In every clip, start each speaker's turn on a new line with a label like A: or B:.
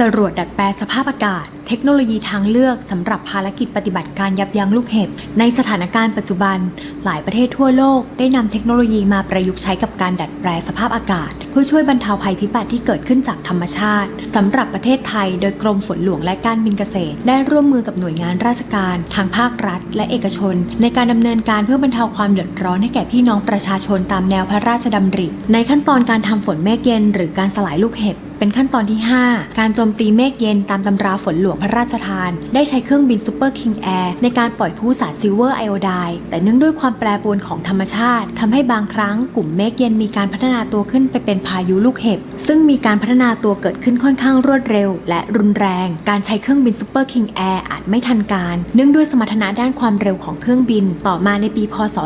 A: จรวดดัดแปลสภาพอากาศ เทคโนโลยีทางเลือกสำหรับภารกิจปฏิบัติการยับยั้งลูกเห็บ ในสถานการณ์ปัจจุบัน หลายประเทศทั่วโลกได้นำเทคโนโลยีมาประยุกต์ใช้กับการดัดแปลสภาพอากาศ เพื่อช่วยบรรเทาภัยพิบัติที่เกิดขึ้นจากธรรมชาติสำหรับประเทศไทย โดยกรมฝนหลวงและการบินเกษตร ได้ร่วมมือกับหน่วยงานราชการ ทางภาครัฐ และเอกชน ในการดำเนินการเพื่อบรรเทาความเดือดร้อนให้แก่พี่น้องประชาชนตามแนวพระราชดำริ ในขั้นตอนการทำฝนเมฆเย็น หรือการสลายลูกเห็บ เป็นขั้นตอนที่ 5 การโจมตีเมฆเย็นตามตำราฝนหลวงพระราชทาน ได้ใช้เครื่องบินซูเปอร์คิงแอร์ในการปล่อยผู้สารซิลเวอร์ไอโอไดแต่เนื่องด้วยความแปรปรวนของธรรมชาติทำให้บางครั้งกลุ่มเมฆเย็นมีการพัฒนาตัวขึ้นไปเป็นพายุลูกเห็บ ซึ่งมีการพัฒนาตัวเกิดขึ้นค่อนข้างรวดเร็ว และรุนแรง การใช้เครื่องบินซูเปอร์คิงแอร์อาจไม่ทันการ เนื่องด้วยสมรรถนะด้านความเร็วของเครื่องบิน ต่อมาในปีพศ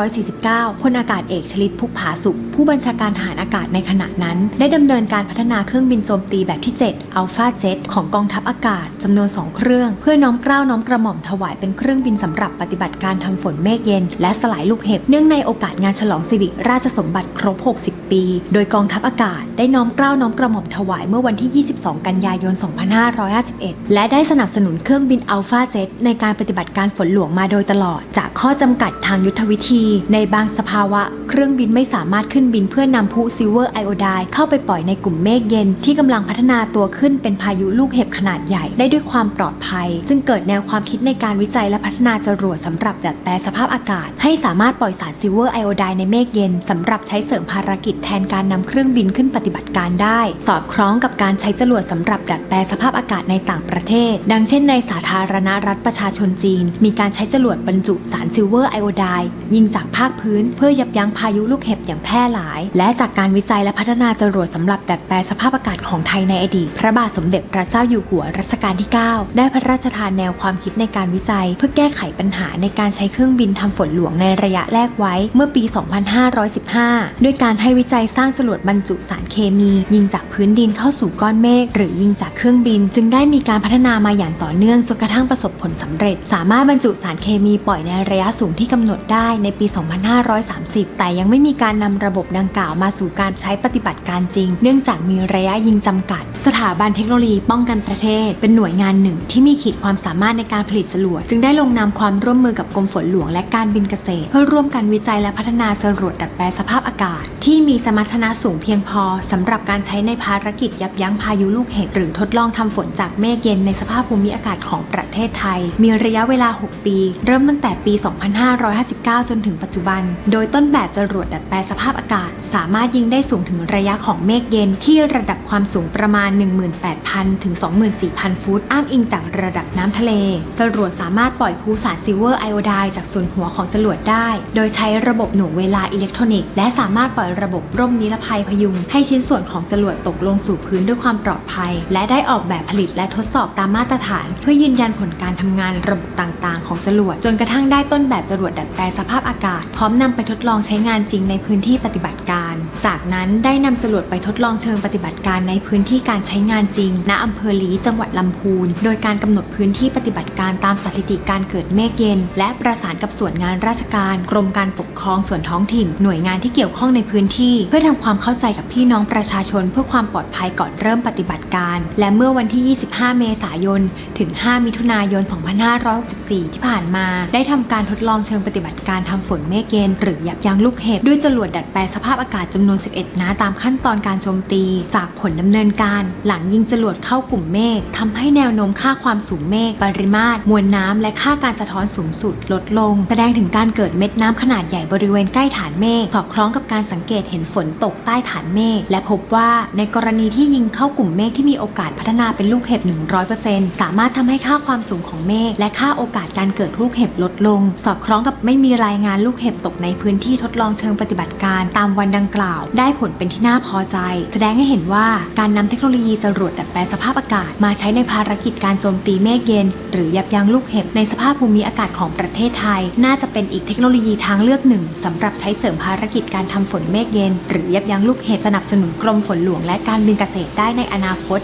A: 2549พลอากาศเอกชลิตพุกผาสุข ผู้บัญชาการทหารอากาศในขณะนั้น ได้ดำเนินการพัฒนาเครื่องบินโจมตีแบบที่ 7 Alpha Jet ของกองทัพอากาศจำนวน 2 เครื่อง เพื่อน้อมเกล้าน้อมกระหม่อมถวายเป็นเครื่องบินสำหรับปฏิบัติการทำฝนเมฆเย็น และสลายลูกเห็บเนื่องในโอกาสงานฉลองสิริราชสมบัติครบ 60 ปี โดยกองทัพอากาศได้น้อมเกล้าน้อมกระหม่อมถวายเมื่อวันที่ 22 กันยายน 2551 และได้สนับสนุนเครื่องบิน Alpha Jet ในการปฏิบัติการฝนหลวงมาโดยตลอด จากข้อจำกัดทางยุทธวิธี ในบางสภาวะ เครื่องบินไม่สามารถขึ้นบินเพื่อนำผู้ซิลเวอร์ไอโอไดเข้าไปปล่อยในกลุ่มเมฆเย็นที่กำลังพัฒนาตัวขึ้นเป็นพายุลูกเห็บขนาดใหญ่ได้ด้วยความปลอดภัยจึงเกิดแนวความคิดในการวิจัยและพัฒนาจรวดสำหรับดัดแปลสภาพอากาศ ให้สามารถปล่อยสารซิลเวอร์ไอโอไดในเมฆเย็นสำหรับใช้เสริมภารกิจแทนการนำเครื่องบินขึ้นปฏิบัติการได้ สอดคล้องกับการใช้จรวดสำหรับดัดแปลสภาพอากาศในต่างประเทศ ดังเช่นในสาธารณรัฐประชาชนจีน มีการใช้จรวดบรรจุสารซิลเวอร์ไอโอไดยิงจากภาคพื้น เพื่อยับยั้งพายุลูกเห็บอย่างแพร่หลาย และจากการวิจัยและพัฒนาจรวดสำหรับดัดแปลสภาพอากาศของไทยในอดีต พระบาทสมเด็จพระเจ้าอยู่หัวรัชกาลที่ 9 ได้พระราชทานแนวความคิดในการวิจัย เพื่อแก้ไขปัญหาในการใช้เครื่องบินทำฝนหลวงในระยะแรกไว้เมื่อปี 2515 ด้วยการให้วิจัยสร้างจรวดบรรจุสารเคมี ยิงจากพื้นดินเข้าสู่ก้อนเมฆหรือยิงจากเครื่องบิน จึงได้มีการพัฒนามาอย่างต่อเนื่องจนกระทั่งประสบผลสำเร็จ สามารถบรรจุสารเคมีปล่อยในระยะสูงที่กำหนดได้ในปี 2530 แต่ยังไม่มีการนำระบบดังกล่าวมาสู่การใช้ปฏิบัติการจริง เนื่องจากมีระยะยิงจำกัด สถาบันเทคโนโลยีป้องกันประเทศ เป็นหน่วยงานหนึ่งที่มีขีดความสามารถในการผลิตจรวด จึงได้ลงนามความร่วมมือกับกรมฝนหลวงและการบินเกษตร เพื่อร่วมกันวิจัยและพัฒนาจรวดดัดแปลสภาพอากาศ ที่มีสมรรถนะสูงเพียงพอสำหรับการใช้ในภารกิจยับยั้งพายุลูกเห็บหรือทดลองทำฝนจากเมฆเย็นในสภาพภูมิอากาศของประเทศไทย มีระยะเวลา 6 ปี เริ่มตั้งแต่ปี 2559 จนถึงปัจจุบัน โดยต้นแบบจรวดดัดแปลสภาพอากาศ สามารถยิงได้สูงถึงระยะของเมฆเย็นที่ระดับความสูงประมาณ 18,000 ถึง 24,000 ฟุต อ้างอิงจากระดับน้ำทะเล จรวดสามารถปล่อยภูสารซิลเวอร์ไอโอไดจากส่วนหัวของจรวดได้ โดยใช้ระบบหน่วงเวลาอิเล็กทรอนิกส์ และสามารถปล่อยระบบร่มนิรภัยพยุง ให้ชิ้นส่วนของจรวดตกลงสู่พื้นด้วยความปลอดภัย และได้ออกแบบผลิตและทดสอบตามมาตรฐาน เพื่อยืนยันผลการทำงานระบบต่างๆ ของจรวด จนกระทั่งได้ต้นแบบจรวดดัดแปลงสภาพอากาศ พร้อมนำไปทดลองใช้งานจริงในพื้นที่ปฏิบัติการ จากนั้นได้นำจรวดไปทดลองเชิงปฏิิบัติการในพื้นที่การใช้งานจริง ณอำเภอหลีจังหวัดลำพูน โดยการกำหนดพื้นที่ปฏิบัติการตามสถิติการเกิดเมฆเย็น และประสานกับส่วนงานราชการ กรมการปกครองส่วนท้องถิ่น หน่วยงานที่เกี่ยวข้องในพื้นที่ เพื่อทำความเข้าใจกับพี่น้องประชาชน เพื่อความปลอดภัยก่อนเริ่มปฏิบัติการ และเมื่อวันที่ 25 เมษายน ถึง 5 มิถุนายน 2564 ที่ผ่านมา ได้ทำการทดลองเชิงปฏิบัติการทำฝนเมฆเย็น หรือยับยั้งลูกเห็บด้วยจรวดดัดแปลสภาพอากาศจำนวน 11 นัดตามขั้นตอนการโจมตีจากผลดำเนินการ หลังยิงจรวดเข้ากลุ่มเมฆทำให้แนวโน้มค่าความสูงเมฆปริมาตร มวลน้ำและค่าการสะท้อนสูงสุดลดลง แสดงถึงการเกิดเม็ดน้ำขนาดใหญ่บริเวณใกล้ฐานเมฆสอดคล้องกับการสังเกตเห็นฝนตกใต้ฐานเมฆและพบว่าในกรณีที่ยิงเข้ากลุ่มเมฆที่มีโอกาสพัฒนาเป็นลูกเห็บ 100%สามารถทำให้ค่าความสูงของเมฆและค่าโอกาสการเกิดลูกเห็บลดลง สอดคล้องกับไม่มีรายงานลูกเห็บตกในพื้นที่ทดลองเชิงปฏิบัติการ ตามวันดังกล่าว ได้ผลเป็นที่น่าพอใจ แสดงให้เห็นว่าการนำเทคโนโลยีสรวจดัดแปลสภาพอากาศ มาใช้ในภารกิจการโจมตีเมฆเย็น หรือยับยั้งลูกเห็บในสภาพภูมิอากาศของประเทศไทย น่าจะเป็นอีกเทคโนโลยีทางเลือกหนึ่งสำหรับใช้เสริมภารกิจการทำฝนเมฆเย็น หรือยับยั้งลูกเห็บสนับสนุนกรมฝนหลวงและการบินเกษตรได้ในอนาคต